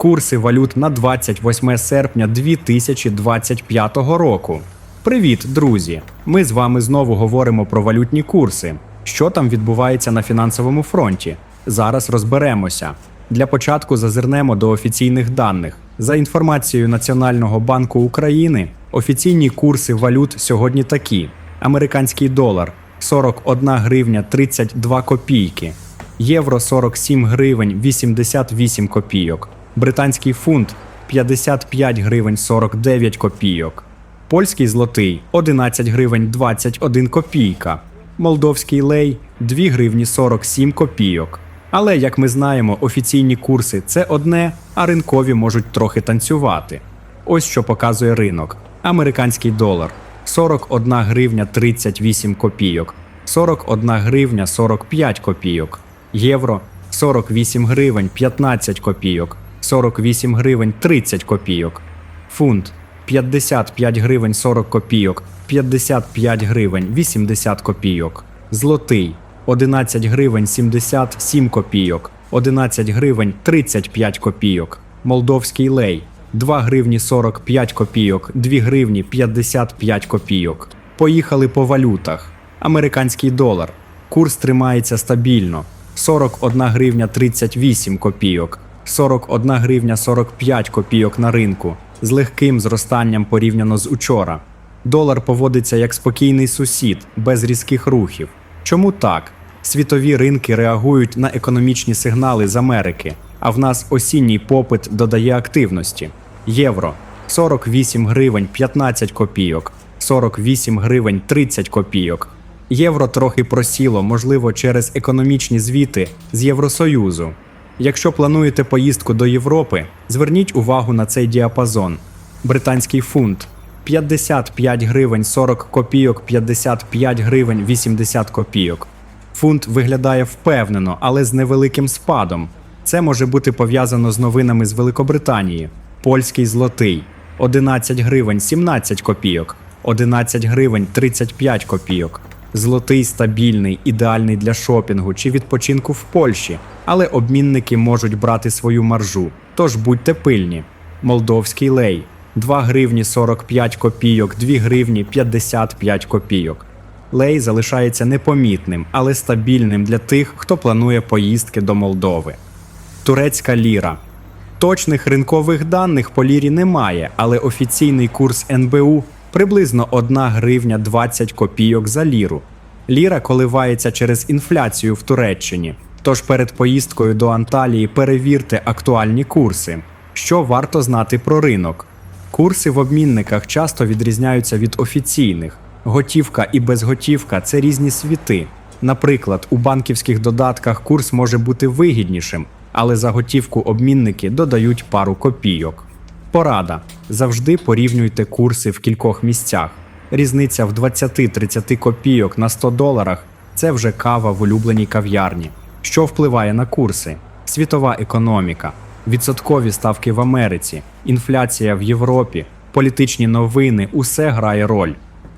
Курси валют на 28 серпня 2025 року. Привіт, друзі! Ми з вами знову говоримо про валютні курси. Що там відбувається на фінансовому фронті? Зараз розберемося. Для початку зазирнемо до офіційних даних. За інформацією Національного банку України, офіційні курси валют сьогодні такі: американський долар 41 гривня 32 копійки, євро 47 гривень 88 копійок, британський фунт 55 гривень 49 копійок, польський злотий 11 гривень 21 копійка, молдовський лей 2 гривні 47 копійок. Але, як ми знаємо, офіційні курси це одне, а ринкові можуть трохи танцювати. Ось що показує ринок: американський долар 41 гривня 38 копійок, 41 гривня 45 копійок, євро 48 гривень 15 копійок, 48 гривень 30 копійок, фунт 55 гривень 40 копійок, 55 гривень 80 копійок, злотий 11 гривень 77 копійок, 11 гривень 35 копійок, молдовський лей 2 гривні 45 копійок, 2 гривні 55 копійок. Поїхали по валютах. Американський долар. Курс тримається стабільно. 41 гривня 38 копійок, 41 гривня 45 копійок на ринку з легким зростанням порівняно з учора. Долар поводиться як спокійний сусід, без різких рухів. Чому так? Світові ринки реагують на економічні сигнали з Америки, а в нас осінній попит додає активності. Євро 48 гривень 15 копійок, 48 гривень 30 копійок. Євро трохи просіло, можливо, через економічні звіти з Євросоюзу. Якщо плануєте поїздку до Європи, зверніть увагу на цей діапазон. Британський фунт 55 гривень 40 копійок, 55 гривень 80 копійок. Фунт виглядає впевнено, але з невеликим спадом. Це може бути пов'язано з новинами з Великобританії. Польський злотий 11 гривень 17 копійок, 11 гривень 35 копійок. Злотий стабільний, ідеальний для шопінгу чи відпочинку в Польщі, але обмінники можуть брати свою маржу. Тож будьте пильні. Молдовський лей 2 гривні 45 копійок, 2 гривні 55 копійок. Лей залишається непомітним, але стабільним для тих, хто планує поїздки до Молдови. Турецька ліра. Точних ринкових даних по лірі немає, але офіційний курс НБУ приблизно 1 гривня 20 копійок за ліру. Ліра коливається через інфляцію в Туреччині. Тож перед поїздкою до Анталії перевірте актуальні курси. Що варто знати про ринок? Курси в обмінниках часто відрізняються від офіційних. Готівка і безготівка це різні світи. Наприклад, у банківських додатках курс може бути вигіднішим, але за готівку обмінники додають пару копійок. Порада: завжди порівнюйте курси в кількох місцях. Різниця в 20-30 копійок на 100 доларах це вже кава в улюбленій кав'ярні. Що впливає на курси? Світова економіка, відсоткові ставки в Америці, інфляція в Європі, політичні новини усе грає роль.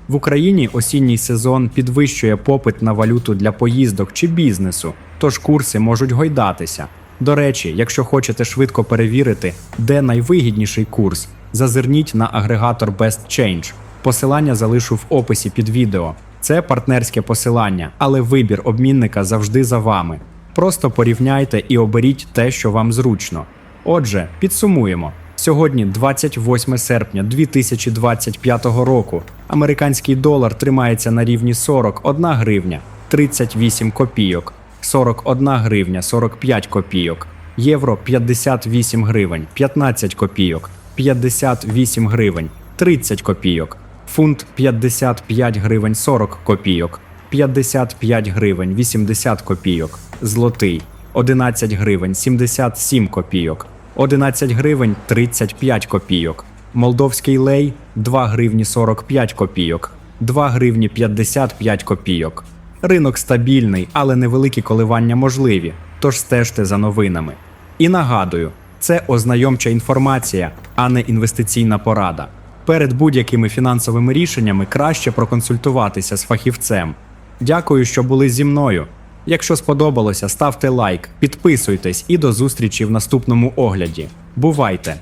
В Україні осінній сезон підвищує попит на валюту для поїздок чи бізнесу, тож курси можуть гойдатися. До речі, якщо хочете швидко перевірити, де найвигідніший курс, зазирніть на агрегатор Best Change. Посилання залишу в описі під відео. Це партнерське посилання, але вибір обмінника завжди за вами. Просто порівняйте і оберіть те, що вам зручно. Отже, підсумуємо. Сьогодні, 28 серпня 2025 року, американський долар тримається на рівні 41 гривня 38 копійок, 41 гривня 45 копійок, євро 58 гривень 15 копійок, 58 гривень 30 копійок, фунт 55 гривень 40 копійок, 55 гривень 80 копійок, злотий 11 гривень 77 копійок, 11 гривень 35 копійок, молдовський лей 2 гривні 45 копійок, 2 гривні 55 копійок. Ринок стабільний, але невеликі коливання можливі, тож стежте за новинами. І нагадую, це ознайомча інформація, а не інвестиційна порада. Перед будь-якими фінансовими рішеннями краще проконсультуватися з фахівцем. Дякую, що були зі мною. Якщо сподобалося, ставте лайк, підписуйтесь і до зустрічі в наступному огляді. Бувайте!